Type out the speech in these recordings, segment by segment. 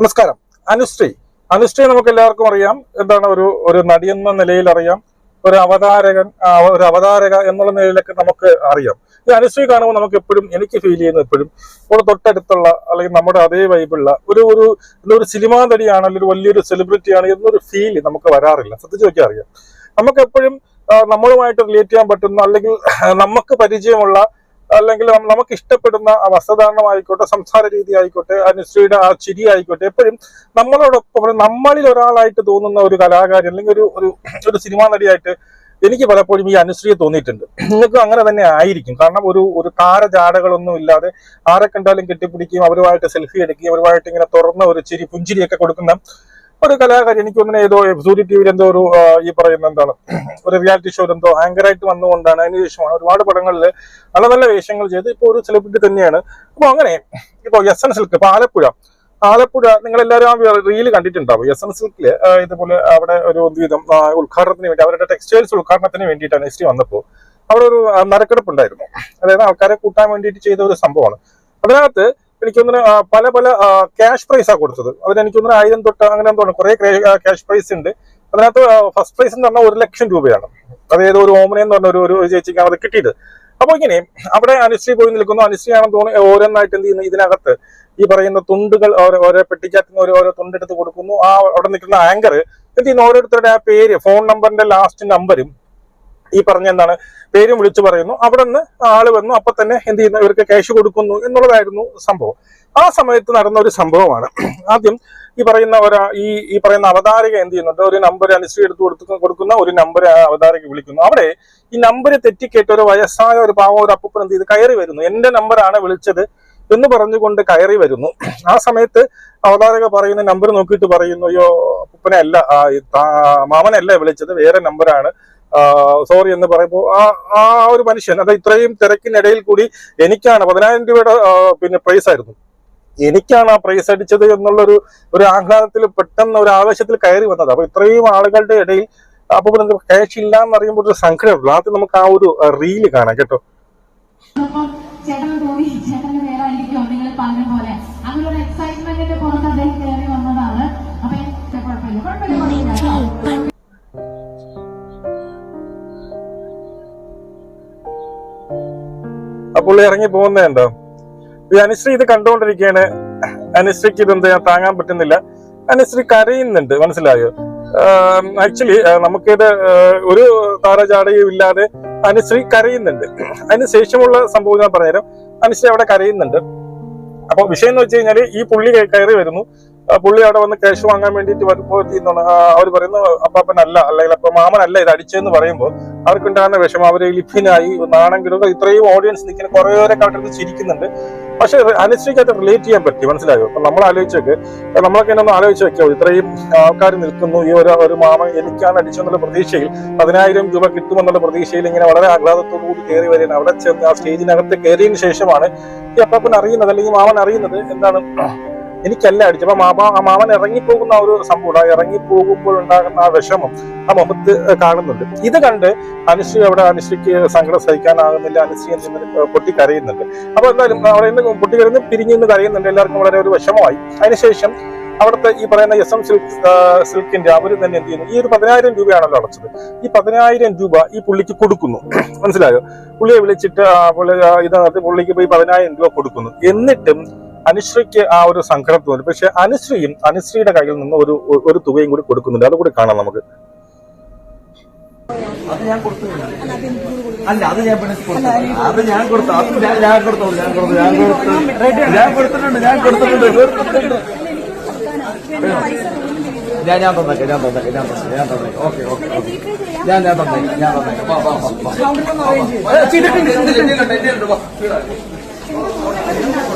നമസ്കാരം. അനുശ്രീ. അനുശ്രീ നമുക്ക് എല്ലാവർക്കും അറിയാം. എന്താണ് ഒരു ഒരു നടിയെന്ന നിലയിൽ അറിയാം ഒരു അവതാരകൻ ഒരു അവതാരക എന്നുള്ള നിലയിലൊക്കെ നമുക്ക് അറിയാം. ഈ അനുശ്രീ കാണുമ്പോൾ നമുക്ക് എപ്പോഴും എനിക്ക് ഫീൽ ചെയ്യുന്ന എപ്പോഴും ഇവിടെ തൊട്ടടുത്തുള്ള അല്ലെങ്കിൽ നമ്മുടെ അതേ വൈബുള്ള ഒരു ഒരു ഒരു സിനിമാ നടിയാണ് അല്ലെങ്കിൽ വലിയൊരു സെലിബ്രിറ്റിയാണ് എന്നൊരു ഫീൽ നമുക്ക് വരാറില്ല. ശ്രദ്ധിച്ചു നോക്കിയാൽ അറിയാം. നമുക്ക് എപ്പോഴും നമ്മളുമായിട്ട് റിലേറ്റ് ചെയ്യാൻ പറ്റുന്ന അല്ലെങ്കിൽ നമുക്ക് പരിചയമുള്ള അല്ലെങ്കിൽ നമുക്ക് ഇഷ്ടപ്പെടുന്ന ആ വസ്ത്രധാരണമായിക്കോട്ടെ സംസാര രീതി ആയിക്കോട്ടെ അനുശ്രീയുടെ ആ ചിരി ആയിക്കോട്ടെ എപ്പോഴും നമ്മളോടൊപ്പം നമ്മളിൽ ഒരാളായിട്ട് തോന്നുന്ന ഒരു കലാകാരി അല്ലെങ്കിൽ ഒരു ഒരു ഒരു സിനിമാ നടിയായിട്ട് എനിക്ക് പലപ്പോഴും ഈ അനുശ്രീയെ തോന്നിയിട്ടുണ്ട്. നിങ്ങൾക്ക് അങ്ങനെ തന്നെ ആയിരിക്കും. കാരണം ഒരു ഒരു താരജാടകളൊന്നും ഇല്ലാതെ ആരെ കണ്ടാലും കെട്ടിപ്പിടിക്കുകയും അവരുമായിട്ട് സെൽഫി എടുക്കുകയും അവരുമായിട്ട് ഇങ്ങനെ തുറന്ന ഒരു ചിരി പുഞ്ചിരിയൊക്കെ കൊടുക്കുന്ന ഒരു കലാകാരി എനിക്ക് തോന്നുന്നു ഏതോ സൂര്യ ടി വിയിൽ എന്തോ ഒരു ഈ പറയുന്ന എന്താണ് ഒരു റിയാലിറ്റി ഷോ എന്തോ ആങ്കറായിട്ട് വന്നുകൊണ്ടാണ് അതിനുശേഷമാണ് ഒരുപാട് പടങ്ങളിൽ നല്ല നല്ല വേഷങ്ങൾ ചെയ്ത് ഇപ്പോൾ ഒരു സെലിബ്രിറ്റി തന്നെയാണ്. അപ്പോൾ അങ്ങനെ ഇപ്പോൾ എസ് എൻ സിൽക്ക് ഇപ്പൊ ആലപ്പുഴ. ആലപ്പുഴ നിങ്ങൾ എല്ലാവരും ആ റീൽ കണ്ടിട്ടുണ്ടാവും. എസ് എൻ സിൽക്കിൽ ഇതുപോലെ അവിടെ ഒരു വിധം ഉദ്ഘാടനത്തിന് വേണ്ടി അവരുടെ ടെക്സ്റ്റൈൽസ് ഉദ്ഘാടനത്തിന് വേണ്ടിയിട്ടാണ് എസ് ടി വന്നപ്പോൾ അവിടെ ഒരു നരക്കെടുപ്പ് നറുക്കെടുപ്പ് ഉണ്ടായിരുന്നു അതായത് ആൾക്കാരെ കൂട്ടാൻ വേണ്ടിയിട്ട് ചെയ്ത ഒരു സംഭവമാണ്. അതിനകത്ത് എനിക്ക് പല പല ക്യാഷ് പ്രൈസാണ് കൊടുത്തത്. അതിന് എനിക്ക് തോന്നുന്നു ആയിരം തൊട്ട് അങ്ങനെ തോന്നുന്നു കുറെ ക്യാഷ് പ്രൈസ് ഉണ്ട്. അതിനകത്ത് ഫസ്റ്റ് പ്രൈസ് എന്ന് പറഞ്ഞാൽ ഒരു ലക്ഷം രൂപയാണ്. അതായത് ഒരു ഓമനെന്ന് പറഞ്ഞ ഒരു ഒരു ചേച്ചിക്കാണ് അത് കിട്ടിയത്. അപ്പൊ ഇങ്ങനെ അവിടെ അനുശ്രീ പോയി നിൽക്കുന്നു. അനുശ്രീ ആണെന്ന് തോന്നുന്നു ഓരോന്നായിട്ട് എന്ത് ചെയ്യുന്നു? ഇതിനകത്ത് ഈ പറയുന്ന തുണ്ടുകൾ ഓരോ ഓരോ പെട്ടിക്കകത്ത് ഓരോ ഓരോ തുണ്ടെടുത്ത് കൊടുക്കുന്നു. ആ അവിടെ നിൽക്കുന്ന ആങ്കർ എന്ത് ചെയ്യുന്നു? ഓരോരുത്തരുടെ ആ പേര് ഫോൺ നമ്പറിന്റെ ലാസ്റ്റ് നമ്പരും ഈ പറഞ്ഞ എന്താണ് പേരും വിളിച്ചു പറയുന്നു. അവിടെ നിന്ന് ആൾ വന്നു അപ്പൊ തന്നെ എന്ത് ചെയ്യുന്നു? ഇവർക്ക് ക്യാഷ് കൊടുക്കുന്നു എന്നുള്ളതായിരുന്നു സംഭവം. ആ സമയത്ത് നടന്ന ഒരു സംഭവമാണ്. ആദ്യം ഈ പറയുന്ന ഒരാ ഈ ഈ പറയുന്ന അവതാരക എന്ത് ചെയ്യുന്നുണ്ട്? ഒരു നമ്പർ അനുശ്രീ എടുത്ത് കൊടുത്തു കൊടുക്കുന്ന ഒരു നമ്പർ അവതാരക വിളിക്കുന്നു. അവിടെ ഈ നമ്പർ തെറ്റിക്കേട്ട് ഒരു വയസ്സായ ഒരു പാവം ഒരു അപ്പൂപ്പൻ എന്ത് ചെയ്ത് കയറി വരുന്നു. എന്റെ നമ്പറാണ് വിളിച്ചത് എന്ന് പറഞ്ഞുകൊണ്ട് കയറി വരുന്നു. ആ സമയത്ത് അവതാരക പറയുന്ന നമ്പർ നോക്കിയിട്ട് പറയുന്നു അയ്യോ അപ്പൂപ്പനെ അല്ല മാമനല്ല വിളിച്ചത് വേറെ നമ്പറാണ് സോറി എന്ന് പറയുമ്പോൾ ആ ആ ഒരു മനുഷ്യൻ അത് ഇത്രയും തിരക്കിനിടയിൽ കൂടി എനിക്കാണ് പതിനായിരം രൂപയുടെ പിന്നെ പ്രൈസ് ആയിരുന്നു. എനിക്കാണ് ആ പ്രൈസ് അടിച്ചത് എന്നുള്ളൊരു ഒരു ആഹ്ലാദത്തിൽ പെട്ടെന്ന് ഒരു ആവേശത്തിൽ കയറി വന്നത്. അപ്പൊ ഇത്രയും ആളുകളുടെ ഇടയിൽ അപ്പൊ പിന്നെ ക്യാഷ് ഇല്ല എന്ന് അറിയുമ്പോൾ ഒരു സങ്കടമുള്ളൂ ആദ്യം നമുക്ക് ആ ഒരു റീൽ കാണാം കേട്ടോ. ചേട്ടന് തോന്നി ചേട്ടന് വേറെ ആയിരിക്കും നിങ്ങൾ പറഞ്ഞ പോലെ. പുള്ളി ഇറങ്ങി പോകുന്നുണ്ടോ ഈ അനുശ്രീ ഇത് കണ്ടുകൊണ്ടിരിക്കുകയാണ്. അനുശ്രീക്ക് ഇത് എന്താ താങ്ങാൻ പറ്റുന്നില്ല. അനുശ്രീ കരയുന്നുണ്ട് മനസ്സിലായോ? ആക്ച്വലി നമുക്കിത് ഒരു താരചാടയും ഇല്ലാതെ അനുശ്രീ കരയുന്നുണ്ട്. അതിന് ശേഷമുള്ള സംഭവം ഞാൻ പറഞ്ഞുതരാം. അനുശ്രീ അവിടെ കരയുന്നുണ്ട്. അപ്പൊ വിഷയം എന്ന് വെച്ച് കഴിഞ്ഞാൽ ഈ പുള്ളി കയറി വരുന്നു. പുള്ളി അവിടെ വന്ന് ക്യാഷ് വാങ്ങാൻ വേണ്ടിയിട്ട് വരുമ്പോൾ അവർ പറയുന്നു അപ്പാപ്പനല്ല അല്ലെങ്കിൽ അപ്പൊ മാമനല്ല ഇത് അടിച്ചെന്ന് പറയുമ്പോൾ അവർക്കുണ്ടാകുന്ന വിഷമം അവർ ലിഫിനായി കിടുക ഇത്രയും ഓഡിയൻസ് നിൽക്കുന്ന പേരെ ഇരുന്ന് ചിരിക്കുന്നുണ്ട്. പക്ഷെ അനുശ്രീക്ക് അത് റിലേറ്റ് ചെയ്യാൻ പറ്റി മനസ്സിലായോ? അപ്പൊ നമ്മൾ ആലോചിച്ചേക്ക് നമ്മളൊക്കെ ഒന്ന് ആലോചിച്ച് വെക്കോ ഇത്രയും ആൾക്കാർ നിൽക്കുന്നു ഈ ഒരു ഒരു മാമൻ എനിക്കാണ് അടിച്ചെന്നുള്ള പ്രതീക്ഷയിൽ പതിനായിരം രൂപ കിട്ടുമെന്നുള്ള പ്രതീക്ഷയിൽ ഇങ്ങനെ വളരെ ആഹ്ലാദത്തോടു കൂടി കയറി വരികയാണ്. അവിടെ ചെന്ന് ആ സ്റ്റേജിനകത്ത് കയറിയതിനു ശേഷമാണ് ഈ അപ്പാപ്പൻ അറിയുന്നത് അല്ലെങ്കിൽ മാമൻ അറിയുന്നത് എന്താണ്? എനിക്കല്ല അടിച്ചു. അപ്പൊ മാമ ആ മാമൻ ഇറങ്ങിപ്പോകുന്ന ഒരു സംഭവം ആ ഇറങ്ങിപ്പോകുമ്പോൾ ഉണ്ടാകുന്ന ആ വിഷമം ആ മുഖത്ത് കാണുന്നുണ്ട്. ഇത് കണ്ട് അനുശ്രീ അവിടെ അനുശ്രീക്ക് സങ്കടം സഹിക്കാനാകുന്നില്ല. അനുശ്രീ? പൊട്ടി കരയുന്നുണ്ട് അപ്പൊ എന്തായാലും അവിടെ നിന്ന് പൊട്ടി കരയുന്നു പിരിഞ്ഞു നിന്ന് കരയുന്നുണ്ട്. എല്ലാവർക്കും വളരെ ഒരു വിഷമമായി. അതിനുശേഷം അവിടുത്തെ ഈ പറയുന്ന എസ് എം സിൽക്ക് സിൽക്കിന്റെ അവർ തന്നെ എന്ത് ചെയ്യുന്നു? ഈ ഒരു പതിനായിരം രൂപയാണല്ലോ അടച്ചത്. ഈ പതിനായിരം രൂപ ഈ പുള്ളിക്ക് കൊടുക്കുന്നു. മനസ്സിലായോ? പുള്ളിയെ വിളിച്ചിട്ട് പുള്ളി ഇതിനകത്ത് പുള്ളിക്ക് പോയി പതിനായിരം രൂപ കൊടുക്കുന്നു. എന്നിട്ടും അനുശ്രീക്ക് ആ ഒരു സങ്കടം തോന്നി. പക്ഷെ അനുശ്രീയും അനുശ്രീയുടെ കയ്യിൽ നിന്ന് ഒരു ഒരു തുകയും കൂടി കൊടുക്കുന്നുണ്ട്. അതുകൂടി കാണാം നമുക്ക്. അത് ഞാൻ കൊടുത്തില്ല. അല്ല അത് ഞാൻ പിന്നെ അത് ഞാൻ കൊടുത്തു അത് ഞാൻ ഞാൻ കൊടുത്തു ഞാൻ കൊടുത്തു ഞാൻ കൊടുത്തു. ഞാൻ കൊടുത്തിട്ടുണ്ട് ഞാൻ കൊടുത്തിട്ടുണ്ട്. കൊടുത്തിട്ടുണ്ട് ഞാൻ ഞാൻ തന്നേക്കാം ഞാൻ തന്നേക്കാം ഞാൻ തന്നേക്കാം ഞാൻ തന്നേക്കാം. Okay okay okay. ഞാൻ ഞാൻ തന്നേക്കാം ഞാൻ തന്നേക്കാം.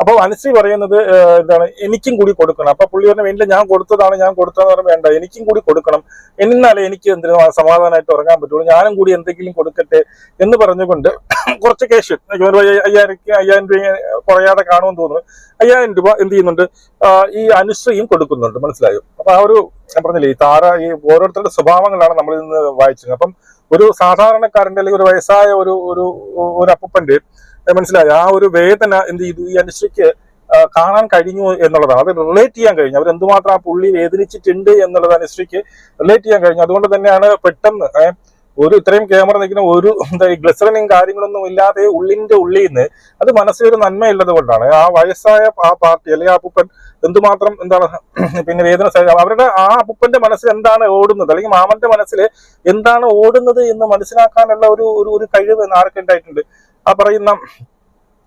അപ്പോൾ അനുശ്രീ പറയുന്നത് എന്താണ് എനിക്കും കൂടി കൊടുക്കണം. അപ്പൊ പുള്ളി പറഞ്ഞ എന്റെ ഞാൻ കൊടുത്തതാണ് ഞാൻ കൊടുത്തതെന്ന് പറഞ്ഞാൽ വേണ്ട എനിക്കും കൂടി കൊടുക്കണം. എന്നാലേ എനിക്ക് എന്തിനും സമാധാനമായിട്ട് ഉറങ്ങാൻ പറ്റുള്ളൂ. ഞാനും കൂടി എന്തെങ്കിലും കൊടുക്കട്ടെ എന്ന് പറഞ്ഞുകൊണ്ട് കുറച്ച് ഒരു അയ്യായിരം അയ്യായിരം രൂപ കുറയാതെ കാണുമെന്ന് തോന്നുന്നു. അയ്യായിരം രൂപ എന്ത് ചെയ്യുന്നുണ്ട്? ഈ അനുശ്രീയും കൊടുക്കുന്നുണ്ട്. മനസ്സിലായോ? അപ്പൊ ആ ഒരു ഞാൻ പറഞ്ഞില്ലേ ഈ താര ഈ ഓരോരുത്തരുടെ സ്വഭാവങ്ങളാണ് നമ്മൾ ഇന്ന് വായിച്ചത് അപ്പം ഒരു സാധാരണക്കാരന്റെ അല്ലെങ്കിൽ ഒരു വയസ്സായ ഒരു ഒരു ഒരു അപ്പൂപ്പന്റെ ഏ, മനസ്സിലായോ? ആ ഒരു വേദന എന്ത് ചെയ്തു? ഈ അനുശ്രീക്ക് കാണാൻ കഴിഞ്ഞു എന്നുള്ളതാണ്. അത് റിലേറ്റ് ചെയ്യാൻ കഴിഞ്ഞു. അവർ എന്തുമാത്രം ആ പുള്ളി വേദനിച്ചിട്ടുണ്ട് എന്നുള്ളത് അനുശ്രീക്ക് റിലേറ്റ് ചെയ്യാൻ കഴിഞ്ഞു. അതുകൊണ്ട് തന്നെയാണ് പെട്ടെന്ന് ഒരു ഇത്രയും ക്യാമറ നിൽക്കുന്ന ഒരു എന്താ ഈ ഗ്ലിസറിനും കാര്യങ്ങളൊന്നും ഇല്ലാതെ ഉള്ളിന്റെ ഉള്ളിൽ നിന്ന് അത് മനസ്സിലൊരു നന്മയുള്ളത് കൊണ്ടാണ്. ആ വയസ്സായ ആ പാർട്ടി അല്ലെങ്കിൽ ആ അപ്പൂപ്പൻ എന്തുമാത്രം എന്താണ് പിന്നെ വേദന അവരുടെ ആ അപ്പൂപ്പന്റെ മനസ്സിൽ എന്താണ് ഓടുന്നത്? അല്ലെങ്കിൽ മാമന്റെ മനസ്സിൽ എന്താണ് ഓടുന്നത് എന്ന് മനസ്സിലാക്കാനുള്ള ഒരു ഒരു കഴിവ് ആർക്ക് ഉണ്ടായിട്ടുണ്ട്. ആ പറയുന്ന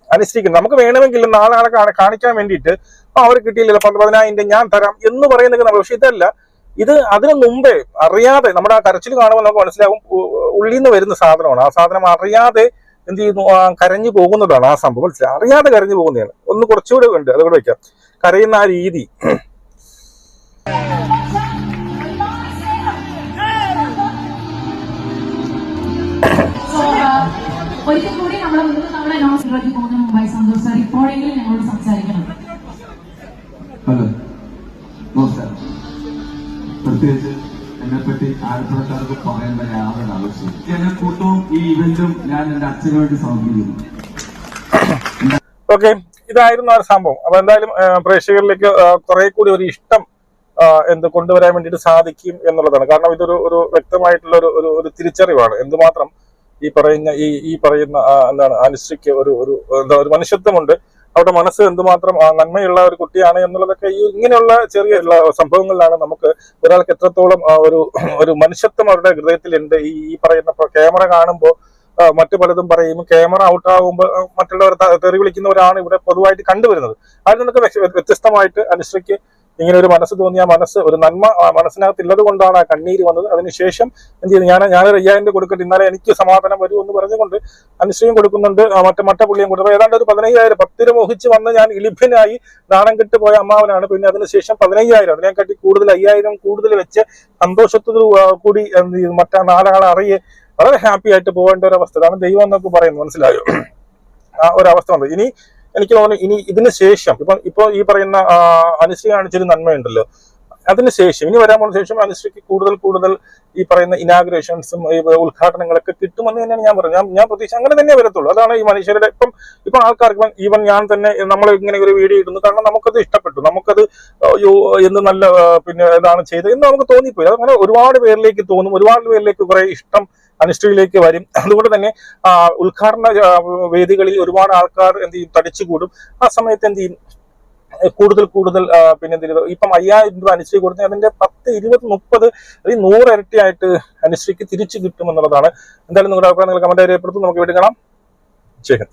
അനുഷ്ഠിക്കുന്നത് നമുക്ക് വേണമെങ്കിൽ നാളെ ആളെ കാണ- കാണിക്കാൻ വേണ്ടിയിട്ട് അവർ കിട്ടിയില്ലല്ലോ പത്ത് പതിനായിരം ഞാൻ തരാം എന്ന് പറയുന്നത് നമ്മൾ പക്ഷെ ഇതല്ല ഇത് അതിനു മുമ്പേ അറിയാതെ നമ്മുടെ ആ കരച്ചിൽ കാണുമ്പോൾ നമുക്ക് മനസ്സിലാവും ഉള്ളിൽ നിന്ന് വരുന്ന സാധനമാണ്. ആ സാധനം അറിയാതെ എന്ത് ചെയ്യുന്നു? കരഞ്ഞു പോകുന്നതാണ് ആ സംഭവം. മനസ്സിലായി? അറിയാതെ കരഞ്ഞു പോകുന്നതാണ്. ഒന്ന് കുറച്ചുകൂടെ ഉണ്ട് അതുകൂടെ വെക്കാം. കരയുന്ന ആ രീതി. ഒരിക്കൽ കൂടി നമ്മുടെ മുന്നിൽ നമ്മുടെ നോസിലേക്ക് പോകുന്ന മുമ്പായി സന്തോഷ് സാർ ഇപ്പോഴെങ്കിലും ഞങ്ങളോട് സംസാരിക്കണം. ഹലോ. നമസ്കാരം. പ്രത്യേകിച്ച് എന്നെപ്പറ്റി ആലപ്പുഴക്കാർക്ക് പറയേണ്ട യാതൊരു ആവശ്യം. ജനക്കൂട്ടവും ഈ ഇവന്റും ഞാൻ എന്റെ അച്ഛനു വേണ്ടി സമർപ്പിക്കുന്നു. ഓക്കെ. ഇതായിരുന്നു ആ ഒരു സംഭവം. അപ്പൊ എന്തായാലും പ്രേക്ഷകരിലേക്ക് കുറെ കൂടി ഒരു ഇഷ്ടം എന്ത് കൊണ്ടുവരാൻ വേണ്ടിയിട്ട് സാധിക്കും എന്നുള്ളതാണ്. കാരണം ഇതൊരു ഒരു വ്യക്തമായിട്ടുള്ള ഒരു ഒരു തിരിച്ചറിവാണ്. എന്തുമാത്രം ഈ പറയുന്ന ഈ ഈ പറയുന്ന എന്താണ് അനുശ്രീക്ക് ഒരു ഒരു എന്താ ഒരു മനുഷ്യത്വമുണ്ട്. അവരുടെ മനസ്സ് എന്തുമാത്രം നന്മയുള്ള ഒരു കുട്ടിയാണ് എന്നുള്ളതൊക്കെ ഈ ഇങ്ങനെയുള്ള ചെറിയ സംഭവങ്ങളിലാണ് നമുക്ക് ഒരാൾക്ക് എത്രത്തോളം ഒരു ഒരു മനുഷ്യത്വം അവരുടെ ഹൃദയത്തിലുണ്ട്. ഈ ഈ പറയുന്ന ക്യാമറ കാണുമ്പോൾ മറ്റു പലതും പറയും. ക്യാമറ ഔട്ട് ആകുമ്പോൾ മറ്റുള്ളവർ തെറി വിളിക്കുന്നവരാണ് ഇവിടെ പൊതുവായിട്ട് കണ്ടുവരുന്നത്. അതിൽ നിന്നൊക്കെ വ്യത്യസ്തമായിട്ട് അനുശ്രീക്ക് ഇങ്ങനെ ഒരു മനസ്സ് തോന്നിയ മനസ്സ് ഒരു നന്മ മനസ്സിനകത്ത് ഉള്ളത് കൊണ്ടാണ് ആ കണ്ണീര് വന്നത്. അതിനുശേഷം എന്ത് ചെയ്തു? ഞാൻ ഞാനൊരു അയ്യായിരം രൂപ കൊടുക്കട്ടെ ഇന്നലെ എനിക്ക് സമാധാനം വരൂ എന്ന് പറഞ്ഞുകൊണ്ട് അനുശ്രീയും കൊടുക്കുന്നുണ്ട്. മറ്റേ മറ്റ പുള്ളിയും കൊടുക്കും ഏതാണ്ട് ഒരു പതിനയ്യായിരം പത്തിര മോഹിച്ച് വന്ന് ഞാൻ ഇലിഭ്യനായി നാണം കെട്ട് പോയ അമ്മാവനാണ്. പിന്നെ അതിനുശേഷം പതിനയ്യായിരം അതിനെക്കാട്ടി കൂടുതൽ അയ്യായിരം കൂടുതൽ വെച്ച് സന്തോഷത്തോടു കൂടി മറ്റാ നാലാളെ അറിയെ. വളരെ ഹാപ്പി ആയിട്ട് പോകേണ്ട ഒരു അവസ്ഥ. അതാണ് ദൈവം എന്നൊക്കെ പറയുന്നു മനസ്സിലായോ? ആ ഒരു അവസ്ഥ ഉണ്ട് ഇനി എനിക്ക് തോന്നുന്നു ഇനി ഇതിന് ശേഷം ഇപ്പൊ ഇപ്പൊ ഈ പറയുന്ന അനുശ്രീ കാണിച്ചൊരു നന്മയുണ്ടല്ലോ. അതിന് ശേഷം ഇനി വരാൻ പോകുന്ന ശേഷം അനുശ്രീക്ക് കൂടുതൽ കൂടുതൽ ഈ പറയുന്ന ഇനാഗ്രേഷൻസും ഉദ്ഘാടനങ്ങളൊക്കെ കിട്ടുമെന്ന് തന്നെയാണ് ഞാൻ പറഞ്ഞത്. ഞാൻ പ്രതീക്ഷ അങ്ങനെ തന്നെ വരത്തുള്ളൂ. അതാണ് ഈ മനുഷ്യരുടെ ഇപ്പം ഇപ്പൊ ആൾക്കാർക്ക് ഈവൻ ഞാൻ തന്നെ നമ്മൾ ഇങ്ങനെ ഒരു വീഡിയോ ഇടുന്നു കാരണം നമുക്കത് ഇഷ്ടപ്പെട്ടു. നമുക്കത് എന്ത് നല്ല പിന്നെ ഇതാണ് ചെയ്തത് എന്ന് നമുക്ക് തോന്നിപ്പോയി. അതങ്ങനെ ഒരുപാട് പേരിലേക്ക് തോന്നും ഒരുപാട് പേരിലേക്ക് കുറെ ഇഷ്ടം അനുഷ്ഠയിലേക്ക് വരും. അതുകൊണ്ട് തന്നെ ഉദ്ഘാടന വേദികളിൽ ഒരുപാട് ആൾക്കാർ എന്ത് ചെയ്യും? തടിച്ചുകൂടും. ആ സമയത്ത് എന്ത് ചെയ്യും? കൂടുതൽ കൂടുതൽ പിന്നെ എന്ത് ചെയ്തു ഇപ്പം അയ്യായിരം രൂപ അനുശ്രീ കൊടുത്ത അതിന്റെ പത്ത് ഇരുപത് മുപ്പത് അല്ലെങ്കിൽ നൂറ് ഇരട്ടിയായിട്ട് അനുശ്രീക്ക് തിരിച്ചു കിട്ടുമെന്നുള്ളതാണ്. എന്തായാലും നിങ്ങളുടെ അഭിപ്രായം നിങ്ങൾ കമന്റ് രേഖപ്പെടുത്തും നമുക്ക് വീണ്ടും കാണാം. ഹിന്ദ്.